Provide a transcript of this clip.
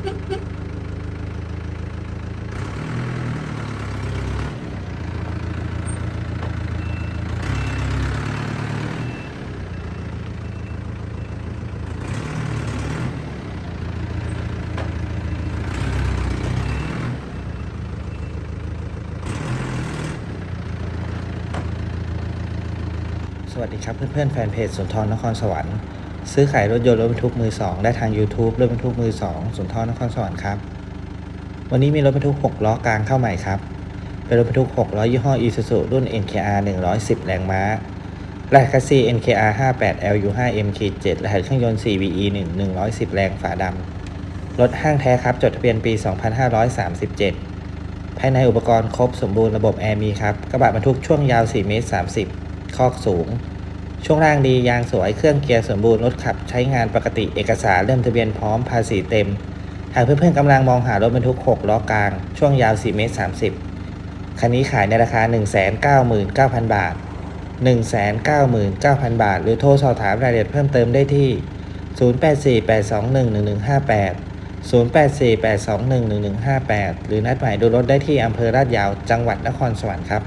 สวัสดีครับเพื่อนๆแฟนเพจสุนทรนครสวรรค์ ซื้อขายรถยนต์รถบรรทุกมือ2ได้ทาง YouTube รถบรรทุกมือ2สุนทรนครสวรรค์ครับ วันนี้มีรถบรรทุก 6 ล้อกลางเข้าใหม่ครับ เป็นรถบรรทุก 6 ล้อยี่ห้อ Isuzu รุ่น NKR 110 แรงม้ารหัสคัสซี NKR 58 LU5 MK7 รหัสเครื่องยนต์ 4VE 1 110 แรงฝาดำรถห้างแท้ครับ จดทะเบียนปี 2537 ภายในอุปกรณ์ครบสมบูรณ์ระบบแอร์มีครับ กระบะบรรทุกช่วงยาว 4 เมตร 30 คอกสูง ช่วงล่างดียางสวยเครื่องเกียร์สมบูรณ์รถขับใช้งานปกติเอกสารเริ่มทะเบียนพร้อมภาษีเต็ม หากเพื่อนๆกำลังมองหารถบรรทุก 6 ล้อกลาง ช่วงยาว 4 เมตร 30 คันนี้ขายในราคา 199,000 บาท 199,000 บาท หรือโทรสอบถามรายละเอียดเพิ่มเติมได้ที่ 0848211158 0848211158 หรือนัดหมายดูรถได้ที่อำเภอลาดยาว จังหวัดนครสวรรค์ครับ